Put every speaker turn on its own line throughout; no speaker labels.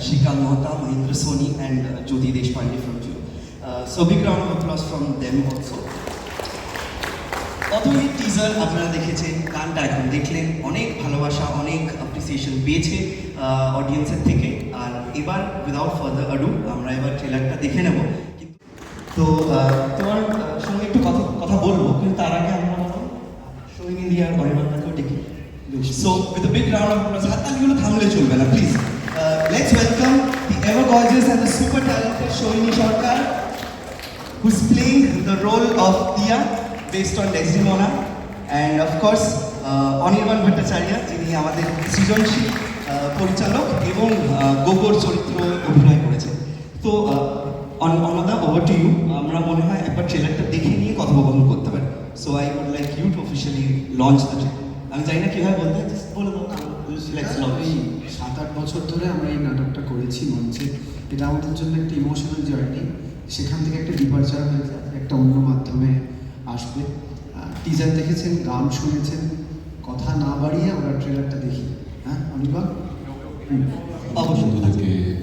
Shrikant Mohta, Mahindra Soni, and uh, Jyoti Deshpande from Jio. Uh, so big round of applause from them also. Athoi teaser আপনারা দেখেছেন গানটা এখন দেখলেন অনেক ভালোবাসা অনেক অ্যাপ্রিসিয়েশন পেয়েছে অডিয়েন্সের থেকে। আর এবার উইদাউট ফার্দার আডু আমরা এবার ট্রেলারটা দেখে নেব। তো তোমার সঙ্গে একটু কথা কথা বলব কিন্তু তার আগে আমরা শোয়িং ইন্ডিয়ার অরিমান্দাকেও ডেকে so with big round of applause হাততালিগুলো থামলে চলবে না please let's welcome the ever gorgeous and the super talented Shoini Sarkar the role of Tia based on Desdemona. And of course uh, Anirban Bhattacharya যিনি আমাদের সৃজনশীল পরিচালক এবং গোবর চরিত্র অভিনয় করেছে তো অনদা ওভার টু ইউ আমরা মনে হয় একবার ট্রেলারটা দেখে নিয়ে কথোপকথন করতে পারি। So I would like you to officially launch the আমি জানি না কীভাবে বলতে বলে দাও
সাত আট বছর ধরে আমরা এই নাটকটা করেছি মঞ্চে। এটা আমাদের জন্য একটা ইমোশনাল জার্নি সেখান থেকে একটা ডিপার্চার হয়েছে একটা অন্য মাধ্যমে আসবে। টিজার দেখেছেন গান শুনেছেন। কথা না বাড়িয়ে আমরা ট্রেলারটা দেখি। হ্যাঁ অনির্বাণ।
অবশ্যই।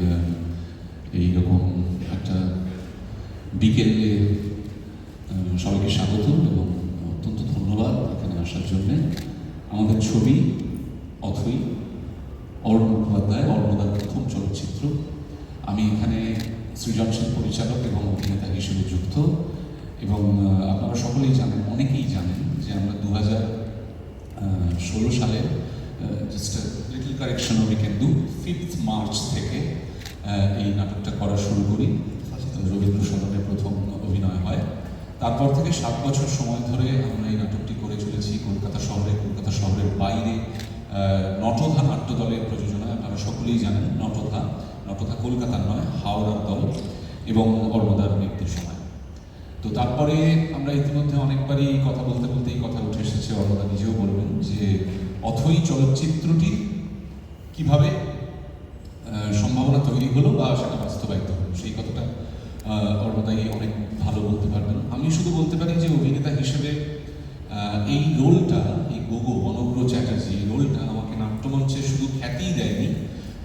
আহ, এইরকম একটা বিকেলে সবাইকে স্বাগত এবং অত্যন্ত ধন্যবাদ এখানে আসার জন্যে আমাদের ছবি অথই অরুণ মুখোপাধ্যায় অরুণদার প্রথম চলচ্চিত্র আমি এখানে সৃজনশীল পরিচালক এবং অভিনেতা হিসেবে যুক্ত এবং আপনারা সকলেই জানেন অনেকেই জানেন যে আমরা দু হাজার ষোলো সালে just little correction we can fifth March থেকে এই নাটকটা করা শুরু করি। রবীন্দ্র প্রথম অভিনয় হয়। তারপর থেকে সাত বছর সময় ধরে আমরা এই নাটকটি করে চলেছি কলকাতা শহরে, কলকাতা শহরের বাইরে। নটধা নাট্য দলের প্রযোজনায় আপনারা সকলেই জানেন নটধা নটধা কলকাতার নয়, হাওড়ার দল এবং অর্ণদার নির্দেশনায় তো তারপরে আমরা ইতিমধ্যে অনেকবারই কথা বলতে বলতে এই কথা উঠে এসেছে অর্ণদা নিজেও বলবেন যে অথই চলচ্চিত্রটি কীভাবে সম্ভাবনা তৈরি হলো বা সেটা বাস্তবায়িত হলো, সেই কথাটা অর্ণদাই অনেক ভালো বলতে পারবেন। আমি শুধু বলতে পারি যে অভিনেতা হিসেবে এই রোলটা, এই গোগো অনগ্র চ্যাটার্জি, এই রোলটা আমাকে নাট্যমঞ্চে শুধু খ্যাতিই দেয়নি,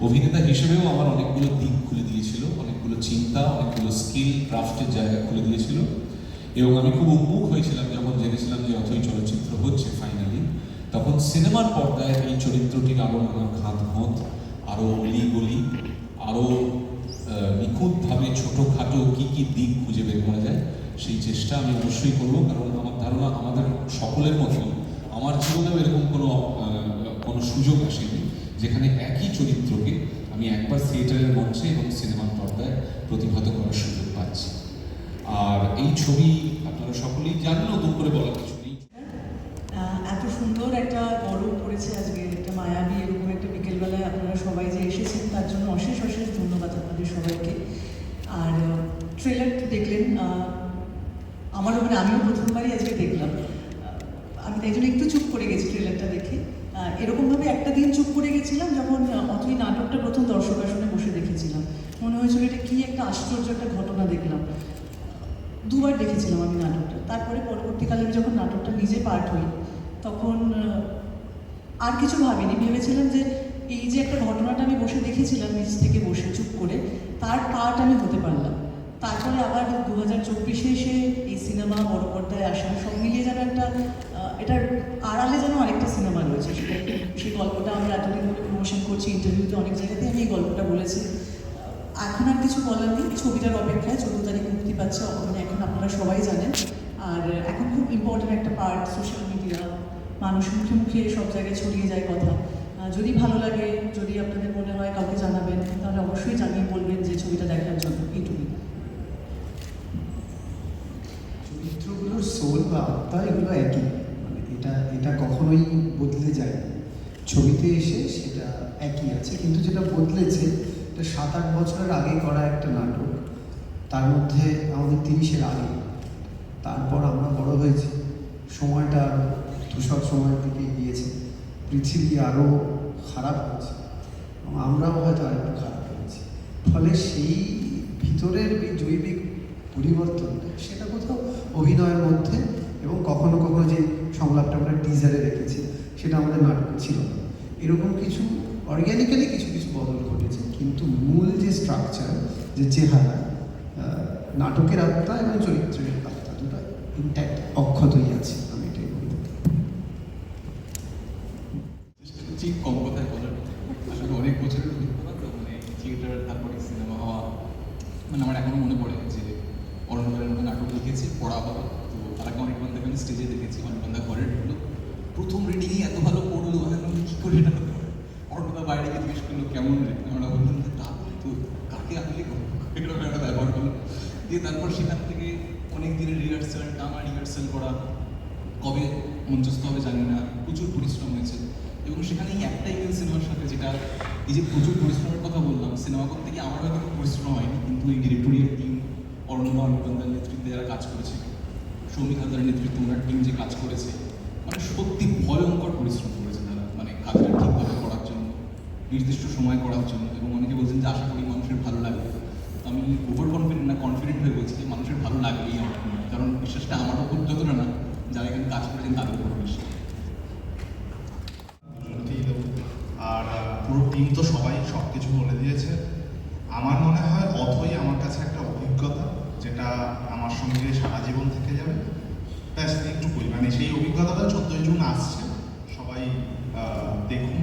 অভিনেতা হিসেবেও আমার অনেকগুলো দিক খুলে দিয়েছিল, অনেকগুলো চিন্তা, অনেকগুলো স্কিল, ক্রাফটের জায়গা খুলে দিয়েছিল। এবং আমি খুব উন্মুখ হয়েছিলাম যখন জেনেছিলাম যে অথই চলচ্চিত্র হচ্ছে ফাইনালি তখন সিনেমার পর্দায় এই চরিত্রটির আরও নানা খাঁত ঘোঁত আরও অলিগলি আরও নিখুঁতভাবে ছোটোখাটো কী কী দিক খুঁজে বের করা যায়, সেই চেষ্টা আমি অবশ্যই করব। কারণ আমার ধারণা আমাদের সকলের মতন আমার জীবনেও এরকম কোনো কোনো সুযোগ আসেনি যেখানে একই চরিত্রকে আমি একবার থিয়েটারের মঞ্চে এবং সিনেমার পর্দায় প্রতিভাত করার সুযোগ পাচ্ছি। আর এই ছবি আপনারা সকলেই জানেন, নতুন করে বলার কিছু নেই
আহ, এত সুন্দর একটা গরম পড়েছে আজকে একটা মায়াবী এরকম একটা বিকেলবেলায় আপনারা সবাই যে এসেছেন তার জন্য অশেষ অশেষ ধন্যবাদ আপনাদের সবাইকে আর ট্রেলার আমারও মানে আমিও প্রথমবারই আজকে দেখলাম। আমি তাই জন্য একটু চুপ করে গেছি ট্রেলারটা দেখে। এরকমভাবে একটা দিন চুপ করে গেছিলাম যখন অথই নাটকটা প্রথম দর্শক আসনে বসে দেখেছিলাম। মনে হয়েছিল এটা কি একটা আশ্চর্য একটা ঘটনা দেখলাম। দুবার দেখেছিলাম আমি নাটকটা। তারপরে পরবর্তীকালে আমি যখন নাটকটা নিজে পার্ট হই, তখন আর কিছু ভাবিনি। ভেবেছিলাম যে এই যে একটা ঘটনাটা আমি বসে দেখেছিলাম নিজ থেকে বসে চুপ করে, তার পার্ট আমি হতে পারলাম। তারপরে আবার দু হাজার চব্বিশে এসে এই সিনেমা বড় পর্দায় আসা সব মিলিয়ে যেন একটা এটার আড়ালে যেন আরেকটা সিনেমা রয়েছে। সেই গল্পটা আমরা এতদিন ধরে প্রমোশন করছি ইন্টারভিউতে অনেক জায়গাতেই আমি এই গল্পটা বলেছি। এখন আর কিছু বলার নেই, ছবিটার অপেক্ষায় চোদ্দ তারিখ মুক্তি পাচ্ছে মানে এখন আপনারা সবাই জানেন। আর এখন খুব ইম্পর্টেন্ট একটা পার্ট সোশ্যাল মিডিয়া মানুষ মুখে মুখে সব জায়গায় ছড়িয়ে যায় কথা। যদি ভালো লাগে, যদি আপনাদের মনে হয় কাউকে জানাবেন, তাহলে অবশ্যই জানিয়ে বলবেন যে ছবিটা দেখার জন্য এইটুকুই
সোল বা আত্মা, এগুলো একই। মানে এটা এটা কখনোই বদলে যায় ছবিতে এসে সেটা একই আছে। কিন্তু যেটা বদলেছে, এটা সাত আট বছরের আগে করা একটা নাটক। তার মধ্যে আমাদের তিরিশের আগে। তারপর আমরা বড় হয়েছি। সময়টা আরও ধূসর সময়ের দিকে গিয়েছে পৃথিবী আরও খারাপ হয়েছে। এবং আমরাও হয়তো আরেকটু খারাপ হয়েছি। ফলে সেই ভিতরের জৈবিক পরিবর্তনটা, সেটা কোথাও অভিনয়ের মধ্যে এবং কখনো কখনো যে সংলাপটা আমরা টিজারে রেখেছি, সেটা আমাদের নাটক ছিল এরকম কিছু অর্গ্যানিক্যালি কিছু কিছু বদল ঘটেছে, কিন্তু মূল যে স্ট্রাকচার যে চেহারা নাটকের আত্মা এবং চরিত্রের আত্মা দুটা অক্ষতই আছে আমি এটাই বলব
ঠিক কম কথায় বলার আসলে অনেক বছরের অভিজ্ঞতা তো মানে থিয়েটার তারপরে সিনেমা হওয়া মানে আমার এখনও মনে পড়ে যে অরণ্যের মতো নাটক লিখেছি পড়া হলো তো তার আগে অনেকবান্ধা আমি স্টেজে দেখেছি অনেকবান্ধা ঘরে ঢুকলো প্রথম রিডিংই এত ভালো পড়ল আমি বললাম, কি করে এটা হতে পারে অরণ্যদা করল কেমন আমরা বললাম যে তা তো কাকে আসলে এরকম একটা ব্যাপার হলো দিয়ে তারপর সেখান থেকে অনেক দিনের রিহার্সাল টানা রিহার্সাল করা, কবে মঞ্চস্থ হবে জানি না, প্রচুর পরিশ্রম হয়েছে। এবং সেখানে এই একটা ইভেন্ট সিনেমার সাথে যেটা, এই যে প্রচুর পরিশ্রমের কথা বললাম সিনেমা করতে গিয়ে আমার হয়তো খুব পরিশ্রম হয়নি, কিন্তু এই ডিরেক্টোরিয়াল টিম অরণ্য অনুবন্ধার নেতৃত্বে যারা কাজ করেছে, সৌমিক হালদারের নেতৃত্বে ওনার টিম যে কাজ করেছে মানে সত্যি ভয়ঙ্কর পরিশ্রম করেছে তারা মানে কাজটা ঠিকভাবে করার জন্য নির্দিষ্ট সময় করার জন্য এবং অনেকে বলছেন যে আশা করি মানুষের ভালো লাগবে। আমি ওভার কনফিডেন্ট না কনফিডেন্ট হয়ে বলছি যে মানুষের ভালো লাগবেই আমার কারণ বিশ্বাসটা আমার ওপর যতটা না, যারা এখানে কাজ করেছেন তাদের উপর বেশি
আর পুরো টিম তো সবাই সব কিছু বলে দিয়েছে। আমার মনে হয় অথই আমার কাছে একটা অভিজ্ঞতা যেটা আমার সঙ্গে সারা জীবন থেকে যাবে। ব্যাস একটুকুই মানে সেই অভিজ্ঞতাটা চোদ্দোই জুন আসছে। সবাই দেখুন।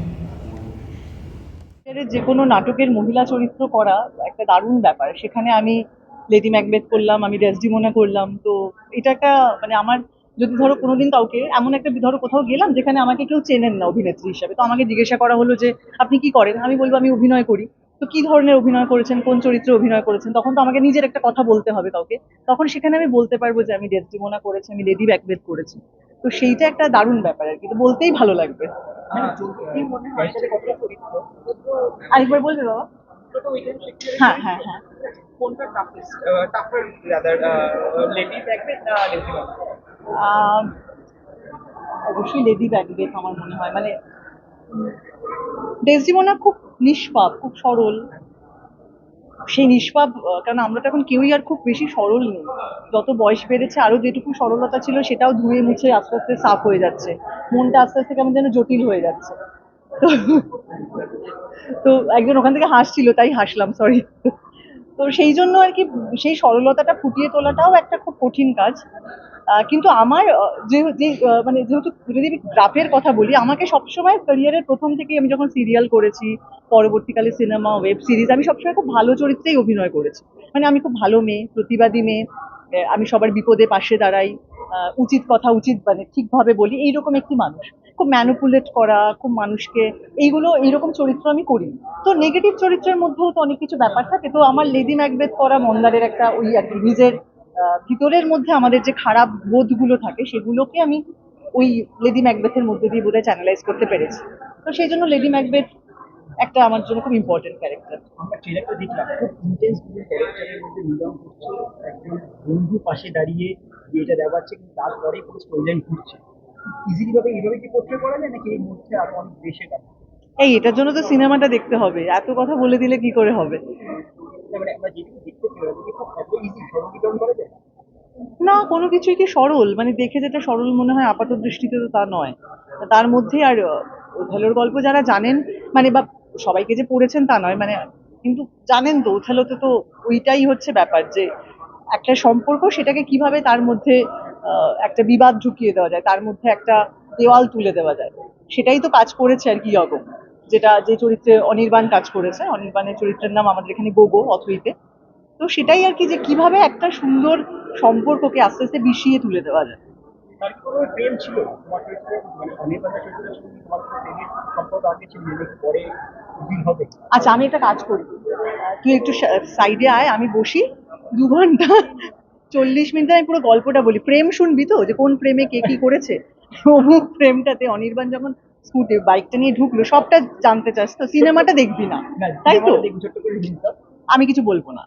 এর যে কোনো নাটকের মহিলা চরিত্র করা একটা দারুণ ব্যাপার। সেখানে আমি লেডি ম্যাকবেথ করলাম, আমি ডেসডিমোনা করলাম। তো এটা একটা মানে আমার যদি ধরো কোনোদিন কাউকে এমন একটা ধরো কোথাও গেলাম যেখানে আমাকে কেউ চেনেন না অভিনেত্রী হিসাবে। তো আমাকে জিজ্ঞাসা করা হলো যে, আপনি কি করেন? আমি বলব, আমি অভিনয় করি। তো কি ধরনের অভিনয় করেছেন? কোন চরিত্রে অভিনয় করেছেন? তখন তো আমাকে নিজের একটা কথা বলতে হবে কাউকে। তখন সেখানে আমি বলতে পারব যে, আমি ডেসডিমোনা করেছি, আমি লেডি ব্যাকবেথ করেছি। তো সেইটা একটা দারুণ ব্যাপার আর কি। তো বলতেই ভালো লাগবে। আরেকবার বলবে বাবা। হ্যাঁ হ্যাঁ হ্যাঁ।
কোনটা toughest tougher rather lady Macbeth না ডেসিমন
আহ, অবশ্যই লেডি আমার মনে হয়। মানে ডেসডিমোনা খুব নিষ্পাপ খুব সরল। সেই নিষ্পাপ কারণ আমরা তো এখন কেউই আর খুব বেশি সরল নেই। যত বয়স বেড়েছে, আরও যেটুকু সরলতা ছিল, সেটাও ধুয়ে মুছে আস্তে আস্তে সাফ হয়ে যাচ্ছে। মনটা আস্তে আস্তে কেমন যেন জটিল হয়ে যাচ্ছে। তো একজন ওখান থেকে হাসছিল, তাই হাসলাম সরি তো সেই জন্য আর কি সেই সরলতাটা ফুটিয়ে তোলাটাও একটা খুব কঠিন কাজ। কিন্তু আমার যে যে মানে যেহেতু যদি আমি গ্রাফের কথা বলি, আমাকে সবসময় ক্যারিয়ারের প্রথম থেকেই আমি যখন সিরিয়াল করেছি, পরবর্তীকালে সিনেমা ওয়েব সিরিজ আমি সবসময় খুব ভালো চরিত্রেই অভিনয় করেছি। মানে আমি খুব ভালো মেয়ে, প্রতিবাদী মেয়ে আমি সবার বিপদে পাশে দাঁড়াই উচিত কথা উচিত মানে ঠিকভাবে বলি, এইরকম একটি মানুষ। খুব ম্যানুপুলেট করা, খুব মানুষকে, এইগুলো, এইরকম চরিত্র আমি করি তো নেগেটিভ চরিত্রের মধ্যেও তো অনেক কিছু ব্যাপার থাকে। তো আমার লেডি ম্যাকবেথ করা মন্দারের একটা ওই আর কি, নিজের ভিতরের মধ্যে আমাদের যে খারাপ বোধগুলো থাকে, সেগুলোকে আমি ওই লেডি ম্যাকবেথের মধ্যে দিয়ে বোধহয় চ্যানেলাইজ করতে পেরেছি। তো সেই জন্য লেডি ম্যাকবেথ একটা আমার জন্য খুব ইম্পর্টেন্ট ক্যারেক্টার
বন্ধু পাশে দাঁড়িয়ে বিয়েটা দেখাচ্ছে তারপরেই পুরো স্টোরি লাইন ঘুরছে। ইজিলি ভাবে এইভাবে কি পোর্ট্রে করা যায় নাকি এই মধ্যে আরও অনেক বেশি কাজ
এই এটার জন্য তো সিনেমাটা দেখতে হবে। এত কথা বলে দিলে কি করে হবে?
মানে আমরা যেটুকু দেখতে পেলাম যে খুব এত ইজি সরলীকরণ করা যায়?
না কোনো কিছুই কি সরল? মানে দেখে যেটা সরল মনে হয় আপাত দৃষ্টিতে তো তা নয়। তার মধ্যে আর ওথালোর গল্প যারা জানেন মানে বা সবাইকে যে পড়েছেন তা নয় মানে কিন্তু জানেন তো ওথালোতে তো ওইটাই হচ্ছে ব্যাপার যে একটা সম্পর্ক সেটাকে কীভাবে তার মধ্যে একটা বিবাদ ঢুকিয়ে দেওয়া যায় তার মধ্যে একটা দেওয়াল তুলে দেওয়া যায়। সেটাই তো কাজ করেছে আর কি অগম যেটা যে চরিত্রে অনির্বাণ কাজ করেছে। অনির্বাণের চরিত্রের নাম আমাদের এখানে গোগো অথইতে। তো সেটাই আর কি যে কীভাবে একটা সুন্দর সম্পর্ককে আস্তে আস্তে বিষিয়ে তুলে দেওয়া যায়।
মানে
আচ্ছা আমি একটা কাজ করি। তুই একটু সাইডে আয় আমি বসি। দু ঘণ্টা চল্লিশ মিনিটে আমি পুরো গল্পটা বলি। প্রেম শুনবি তো? যে কোন প্রেমে কে কি করেছে? অমুক প্রেমটাতে অনির্বাণ যখন স্কুটে বাইকটা নিয়ে ঢুকলো সবটা জানতে চাস তো সিনেমাটা দেখবি না। তাই তো? আমি কিছু বলব না।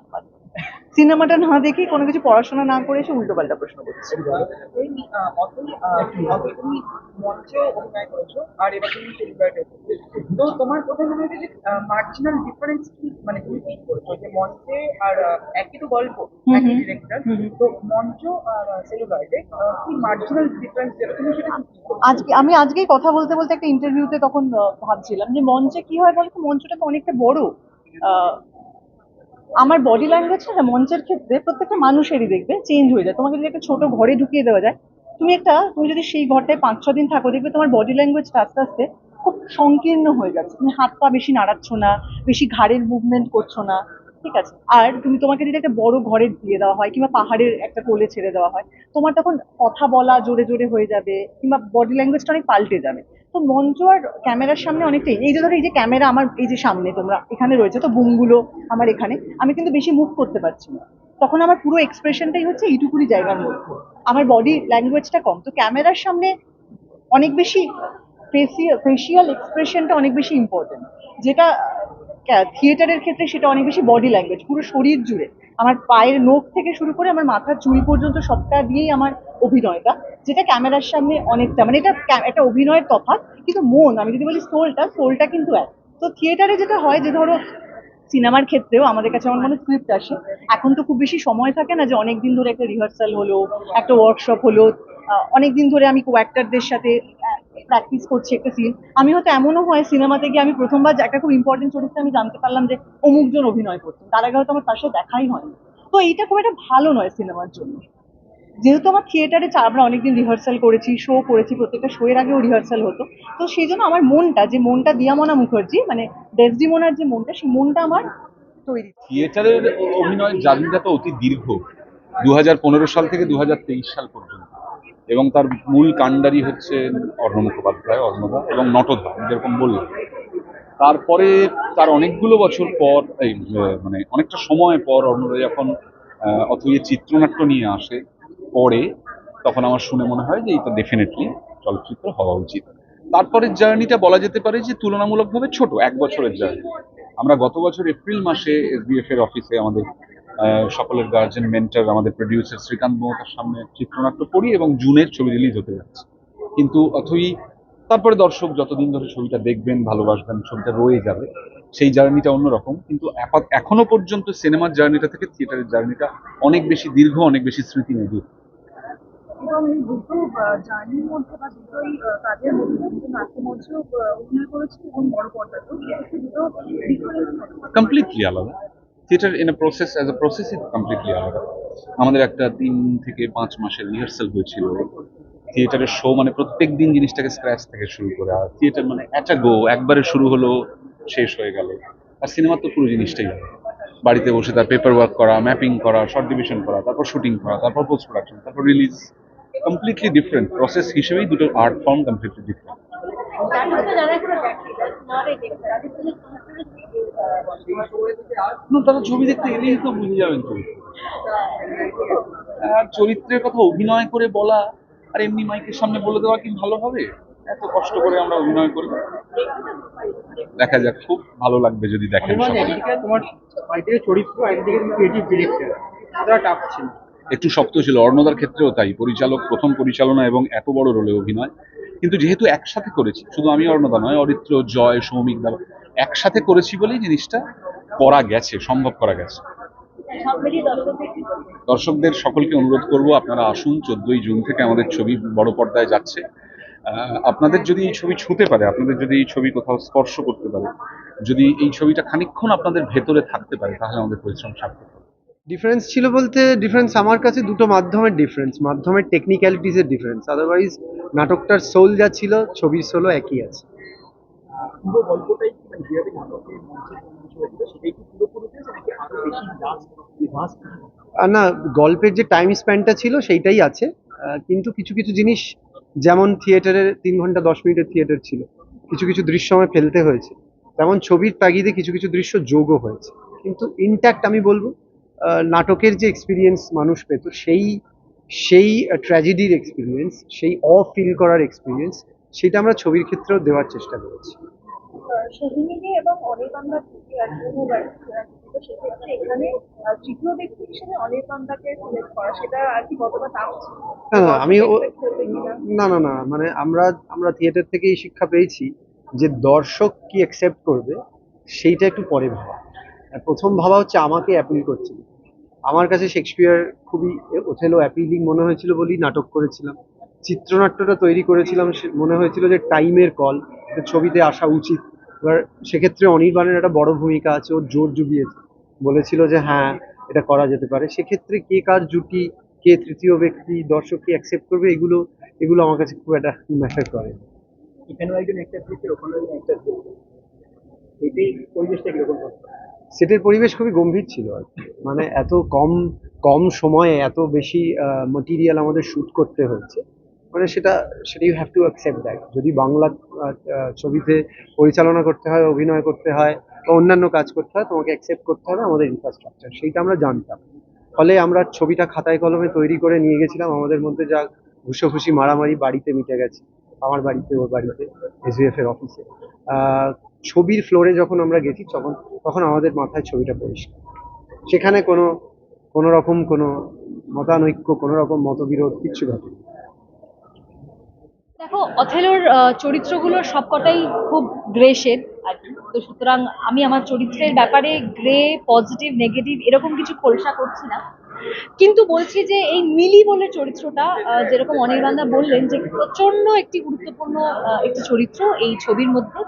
সিনেমাটা না দেখে কোনো কিছু পড়াশোনা না করে এসে উল্টো পাল্টা প্রশ্ন করছে।
তো তোমার কোথায় মনে হচ্ছে যে মার্জিনাল ডিফারেন্স কি মানে তুমি ফিল করেছ? যে
মঞ্চে আর একই তো গল্প একই ডিরেক্টর। তো মঞ্চ আর সেলুলয়েডে কি মার্জিনাল ডিফারেন্স যেটা? তুমি সেটা
আজকে আমি আজকেই কথা বলতে বলতে একটা ইন্টারভিউতে তখন ভাবছিলাম যে মঞ্চে কি হয় বলতো? মঞ্চটা তো অনেকটা বড়। আহ, আমার বডি ল্যাঙ্গুয়েজ না মঞ্চের ক্ষেত্রে প্রত্যেকটা মানুষেরই দেখবে চেঞ্জ হয়ে যায়। তোমাকে যদি একটা ছোট ঘরে ঢুকিয়ে দেওয়া যায়, তুমি একটা, তুমি যদি সেই ঘরটায় পাঁচ ছ দিন থাকো, দেখবে তোমার বডি ল্যাঙ্গুয়েজটা আস্তে আস্তে খুব সংকীর্ণ হয়ে যাচ্ছে। তুমি হাত পা বেশি নাড়াচ্ছ না, বেশি ঘাড়ের মুভমেন্ট করছ না, ঠিক আছে? আর তুমি তোমাকে যদি একটা বড় ঘরে দিয়ে দেওয়া হয় কিংবা পাহাড়ের একটা কোলে ছেড়ে দেওয়া হয়, তোমার তখন কথা বলা জোরে জোরে হয়ে যাবে কিংবা বডি ল্যাঙ্গুয়েজটা অনেক পাল্টে যাবে। তো মঞ্চ আর ক্যামেরার সামনে অনেকটাই, এই যে ধরো, এই যে ক্যামেরা আমার, এই যে সামনে তোমরা এখানে রয়েছে, তো বুমগুলো আমার এখানে, আমি কিন্তু বেশি মুভ করতে পারছি না। তখন আমার পুরো এক্সপ্রেশনটাই হচ্ছে এইটুকুনি জায়গার মধ্যে। আমার বডি ল্যাঙ্গুয়েজটা কম। তো ক্যামেরার সামনে অনেক বেশি ফেসিয়াল ফেসিয়াল এক্সপ্রেশনটা অনেক বেশি ইম্পর্টেন্ট যেটা থিয়েটারের ক্ষেত্রে সেটা অনেক বেশি বডি ল্যাঙ্গুয়েজ পুরো শরীর জুড়ে। আমার পায়ের নখ থেকে শুরু করে আমার মাথার চুল পর্যন্ত সবটা দিয়েই আমার অভিনয়টা, যেটা ক্যামেরার সামনে অনেকটা মানে এটা একটা অভিনয়ের তফাৎ, কিন্তু মন, আমি যদি বলি সোলটা সোলটা কিন্তু এক। তো থিয়েটারে যেটা হয় যে ধরো, সিনেমার ক্ষেত্রেও আমাদের কাছে আমার মনে স্ক্রিপ্ট আসে। এখন তো খুব বেশি সময় থাকে না যে অনেক দিন ধরে একটা রিহার্সাল হলো, একটা ওয়ার্কশপ হলো অনেক দিন ধরে আমি কো অ্যাক্টারদের সাথে প্র্যাকটিস করছি একটা সিন আমি হয়তো এমনও হয় সিনেমাতে গিয়ে আমি প্রথমবার একটা খুব ইম্পর্টেন্ট চরিত্রে আমি জানতে পারলাম যে অমুকজন অভিনয় করছেন। তার আগে হয়তো আমার তার সাথে দেখাই হয়নি। তো এইটা খুব একটা ভালো নয় সিনেমার জন্য। যেহেতু আমার থিয়েটারে আমরা অনেকদিন রিহার্সাল করেছি শো করেছি, প্রত্যেকটা শো এর আগেও রিহার্সাল হতো। তো সেই জন্য আমার মনটা, যে মনটা দিয়ামনা মুখার্জি মানে ডেসডিমোনার যে মনটা, সেই মনটা আমার তৈরি।
থিয়েটারের অভিনয় জার্নিটা তো অতি দীর্ঘ। দু হাজার পনেরো সাল থেকে দুহাজার তেইশ সাল পর্যন্ত। এবং তার মূল কাণ্ডারি হচ্ছে অর্ণ মুখোপাধ্যায় অর্ণদা এবং নটদা, যেরকম বললাম। তারপরে তার অনেকগুলো বছর পর, এই মানে অনেকটা সময় পর অর্ণদা যখন অথই চিত্রনাট্য নিয়ে আসে পরে তখন আমার শুনে মনে হয় যে এটা ডেফিনেটলি চলচ্চিত্র হওয়া উচিত। তারপরের জার্নিটা বলা যেতে পারে যে তুলনামূলকভাবে ছোট, এক বছরের জার্নি আমরা গত বছর এপ্রিল মাসে এসবিএফ এর অফিসে আমাদের সকলের গার্জেন মেন্টার আমাদের প্রডিউসার শ্রীকান্ত মমতার সামনে চিত্রনাট্য পড়ি এবং জুনের ছবি রিলিজ হতে যাচ্ছে। কিন্তু অথই তারপরে দর্শক যতদিন ধরে ছবিটা দেখবেন ভালোবাসবেন ছবিটা রয়ে যাবে সেই জার্নিটা অন্যরকম। কিন্তু এখনও পর্যন্ত সিনেমার জার্নিটা থেকে থিয়েটারের জার্নিটা অনেক বেশি দীর্ঘ অনেক বেশি স্মৃতি মধুর।
এবং এই দুটো জার্নির মধ্যে বা দুটোই কাজের মধ্যে কিন্তু নাট্যমঞ্চেও অভিনয় করেছে এবং বড় পর্দাতেও। দুটো
কমপ্লিটলি আলাদা। Theatre in a process as a process is completely আলাদা। আমাদের একটা তিন থেকে পাঁচ মাসের রিহার্সাল হয়েছিল। থিয়েটারের শো মানে প্রত্যেক দিন জিনিসটাকে স্ক্র্যাচ থেকে শুরু করে। থিয়েটার মানে একটা গো একবারে শুরু হলো, শেষ হয়ে গেল। আর সিনেমার তো পুরো জিনিসটাই। বাড়িতে বসে তার পেপার ওয়ার্ক করা ম্যাপিং করা শর্ট ডিভিশন করা, তারপর শুটিং করা, তারপর পোস্ট প্রোডাকশন তারপর রিলিজ কমপ্লিটলি ডিফারেন্ট প্রসেস হিসেবেই দুটো আর্ট ফর্ম কমপ্লিটলি ডিফারেন্ট না তারা ছবি দেখতে তো বুঝে যাবেন চরিত্র আর চরিত্রের কথা অভিনয় করে বলা আর এমনি মাইকের সামনে বলে দেওয়া কি ভালো হবে? এত কষ্ট করে আমরা অভিনয় করি দেখা যাক খুব ভালো লাগবে যদি দেখেন সবাই।
একদিকে তোমার চরিত্র একদিকে ক্রিয়েটিভ ডিরেক্টর টাফ ছিল।
একটু শক্ত ছিল অর্ণদার ক্ষেত্রেও তাই। পরিচালক প্রথম পরিচালনা এবং এত বড় রোলে অভিনয়। কিন্তু যেহেতু একসাথে করেছি শুধু আমি অর্ণদা নয় অরিত্র জয় সৌমিক দা একসাথে করেছি বলেই জিনিসটা করা গেছে সম্ভব করা গেছে। দর্শকদের সকলকে অনুরোধ করব আপনারা আসুন চোদ্দই জুন থেকে আমাদের ছবি বড় পর্দায় যাচ্ছে। আহ, আপনাদের যদি এই ছবি ছুঁতে পারে আপনাদের যদি এই ছবি কোথাও স্পর্শ করতে পারে যদি এই ছবিটা খানিকক্ষণ আপনাদের ভেতরে থাকতে পারে তাহলে আমাদের পরিশ্রম সার্থক হবে।
ডিফারেন্স ছিল বলতে ডিফারেন্স আমার কাছে দুটো মাধ্যমের ডিফারেন্স মাধ্যমের টেকনিক্যালিটিসের ডিফারেন্স আদারওয়াইজ নাটকটার সোল যা ছিল ছবির সোলও একই আছে।
পুরো গল্পটাই মানে যেভাবে কিছু হয়েছিল, সেটাই কি নাকি আরও বেশি লাস্ট
না, গল্পের যে টাইম স্প্যানটা ছিল সেইটাই আছে। কিন্তু কিছু কিছু জিনিস, যেমন থিয়েটারের তিন ঘণ্টা দশ মিনিটের থিয়েটার ছিল, কিছু কিছু দৃশ্য আমার ফেলতে হয়েছে। তেমন ছবির তাগিদে কিছু কিছু দৃশ্য যোগও হয়েছে। কিন্তু ইনট্যাক্ট আমি বলব নাটকের যে এক্সপিরিয়েন্স মানুষ পেত, সেই সেই ট্র্যাজেডির এক্সপিরিয়েন্স সেই অ ফিল করার এক্সপিরিয়েন্স সেটা আমরা ছবির ক্ষেত্রেও দেওয়ার চেষ্টা করেছি।
সোহিনীকে এবং অনির্বাণদা থেকে তো সেক্ষেত্রে এখানে তৃতীয় ব্যক্তি হিসেবে অনির্বাণদাকে সিলেক্ট করা সেটা আর কি কতটা টাফ
না না আমি? না? না না মানে আমরা আমরা থিয়েটার থেকে এই শিক্ষা পেয়েছি যে দর্শক কি অ্যাকসেপ্ট করবে সেইটা একটু পরে ভাবা।
আর প্রথম ভাবা হচ্ছে আমাকে অ্যাপিল করছিল আমার কাছে শেক্সপিয়ার খুবই ওথেলো অ্যাপিলিং মনে হয়েছিল বলেই নাটক করেছিলাম। চিত্রনাট্যটা তৈরি করেছিলাম মনে হয়েছিল যে টাইমের কল ছবিতে আসা উচিত। এবার সেক্ষেত্রে অনির্বাণের একটা বড় ভূমিকা আছে ওর জোর জুগিয়েছে। বলেছিল যে হ্যাঁ এটা করা যেতে পারে। সেক্ষেত্রে কে কার জুটি কে তৃতীয় ব্যক্তি দর্শক কে অ্যাকসেপ্ট করবে এগুলো এগুলো আমার কাছে খুব একটা ম্যাটার করে না।
এখানেও একজন একটা ওখানেও একটা পরিবেশটা কীরকম
সেটের পরিবেশ খুবই গম্ভীর ছিল আর মানে এত কম কম সময়ে এত বেশি মেটেরিয়াল আমাদের শ্যুট করতে হচ্ছে মানে সেটা সেটা you have to accept that যদি বাংলা ছবিতে পরিচালনা করতে হয়, অভিনয় করতে হয়, বা অন্যান্য কাজ করতে হয়, তোমাকে অ্যাকসেপ্ট করতে হবে আমাদের ইনফ্রাস্ট্রাকচার সেইটা আমরা জানতাম। ফলে আমরা ছবিটা খাতায় কলমে তৈরি করে নিয়ে গেছিলাম। আমাদের মধ্যে যা ঘুষোঘুষি, মারামারি বাড়িতে মিটে গেছে। আমার বাড়িতে, ওর বাড়িতে এসবিএফ এর অফিসে ছবির ফ্লোরে যখন আমরা গেছি, তখন তখন আমাদের মাথায় ছবিটা পরিষ্কার। সেখানে কোনো কোনো রকম কোনো মতানৈক্য, কোনো রকম মতবিরোধ কিচ্ছু ঘটেনি।
দেখো অথেলোর আহ, চরিত্রগুলোর সবকটাই খুব গ্রে শেড আর কি তো সুতরাং আমি আমার চরিত্রের ব্যাপারে গ্রে পজিটিভ নেগেটিভ এরকম কিছু খোলসা করছি না। কিন্তু বলছি যে এই মিলি বলে চরিত্রটা যেরকম অনির্বাণদা বললেন যে প্রচণ্ড একটি গুরুত্বপূর্ণ একটি চরিত্র এই ছবির মধ্যে।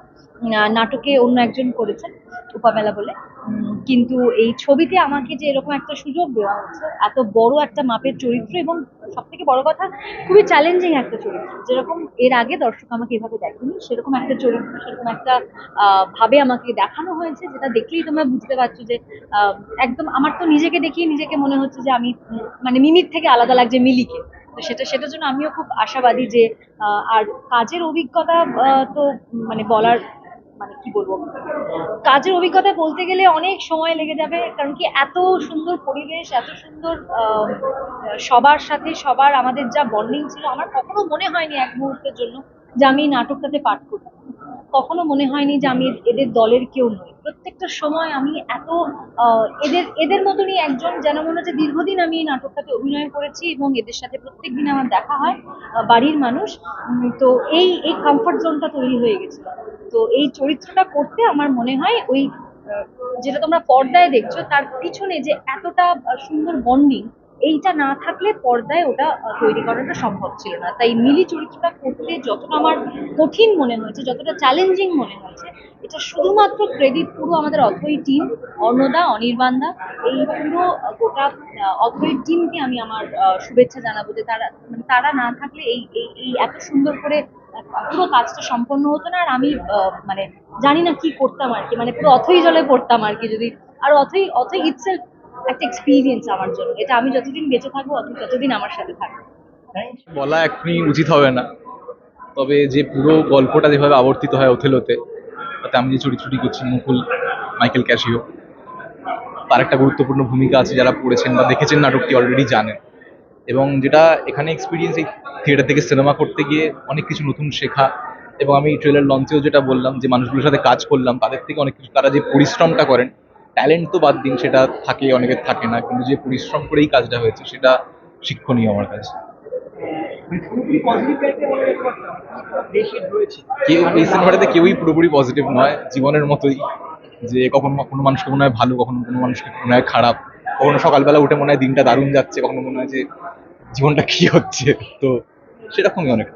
নাটকে অন্য একজন করেছেন উপামেলা বলে। কিন্তু এই ছবিতে আমাকে যে এরকম একটা সুযোগ দেওয়া হচ্ছে, এত বড় একটা মাপের চরিত্র এবং সব থেকে বড় কথা, খুবই চ্যালেঞ্জিং একটা চরিত্র। যেরকম এর আগে দর্শক আমাকে এভাবে দেখেনি, সেরকম একটা চরিত্র, সেরকম একটা ভাবে আমাকে দেখানো হয়েছে, যেটা দেখলেই তোমরা বুঝতে পারছ যে একদম আমার তো নিজেকে দেখিয়ে নিজেকে মনে হচ্ছে যে আমি মানে মিমির থেকে আলাদা লাগছে মিলিকে। তো সেটা, সেটার জন্য আমিও খুব আশাবাদী যে আর কাজের অভিজ্ঞতা তো মানে বলার মানে কি বলব, কাজের অভিজ্ঞতা বলতে গেলে অনেক সময় লেগে যাবে, কারণ কি এত সুন্দর পরিবেশ, এত সুন্দর সবার সাথে সবার আমাদের যা বন্ডিং ছিল, আমার কখনো মনে হয়নি এক মুহূর্তের জন্য যে আমি নাটকটাতে পাঠ করব। কখনো মনে হয়নি যে আমি এদের দলের কেউ নই। প্রত্যেকটা সময় আমি এত এদের এদের মতনই একজন যেন মনে হচ্ছে দীর্ঘদিন আমি এই নাটকটাতে অভিনয় করেছি এবং এদের সাথে প্রত্যেক দিন আমার দেখা হয় বাড়ির মানুষ। তো এই এই কমফর্ট জোনটা তৈরি হয়ে গেছিল। তো এই চরিত্রটা করতে আমার মনে হয় ওই যেটা তোমরা পর্দায় দেখছ, তার পিছনে যে এতটা সুন্দর বন্ডিং এইটা না থাকলে পর্দায় ওটা তৈরি করাটা সম্ভব ছিল না। তাই মিলি চরিত্রটা করতে যতটা আমার কঠিন মনে হয়েছে, যতটা চ্যালেঞ্জিং মনে হয়েছে, এটা শুধুমাত্র ক্রেডিট পুরো আমাদের অথই টিম অর্ণদা অনির্বাণদা, এই পুরো গোটা অথই টিমকে আমি আমার শুভেচ্ছা জানাব যে তারা মানে তারা না থাকলে এই এই এত সুন্দর করে পুরো কাজটা সম্পন্ন হতো না আর আমি মানে জানি না কি করতাম আর কি মানে পুরো অথই জলে পড়তাম আর কি যদি, আর অথই অথই ইটসেলফ একটা এক্সপিরিয়েন্স আমার জন্য। এটা আমি যতদিন বেঁচে থাকব, অথই ততদিন আমার সাথে থাকবে।
বলা এখনই উচিত হবে না। তবে যে পুরো গল্পটা যেভাবে আবর্তিত হয় ওথেলোতে, তাতে আমি যে চরিত্রটি করছি, মুকুল, মাইকেল ক্যাশিও তার একটা গুরুত্বপূর্ণ ভূমিকা আছে যারা পড়েছেন বা দেখেছেন নাটকটি অলরেডি জানেন। এবং যেটা এখানে এক্সপিরিয়েন্স এই থিয়েটার থেকে সিনেমা করতে গিয়ে অনেক কিছু নতুন শেখা এবং আমি ট্রেলার লঞ্চেও যেটা বললাম যে মানুষগুলোর সাথে কাজ করলাম, তাদের থেকে অনেক কিছু, তারা যে পরিশ্রমটা করেন ট্যালেন্ট তো বাদ দিন, সেটা থাকে অনেকের থাকে না, কিন্তু যে পরিশ্রম করেই কাজটা হয়েছে, সেটা শিক্ষণীয় আমার কাছে। কেউ এই সিনেমাটাতে কেউই পুরোপুরি পজিটিভ নয়, জীবনের মতোই যে কখনো কোনো মানুষকে মনে হয় ভালো, কখনো কোনো মানুষকে মনে হয় খারাপ। কখনো সকালবেলা উঠে মনে হয় দিনটা দারুণ যাচ্ছে, কখনো মনে হয় যে জীবনটা কি হচ্ছে। তো সেরকমই অনেক।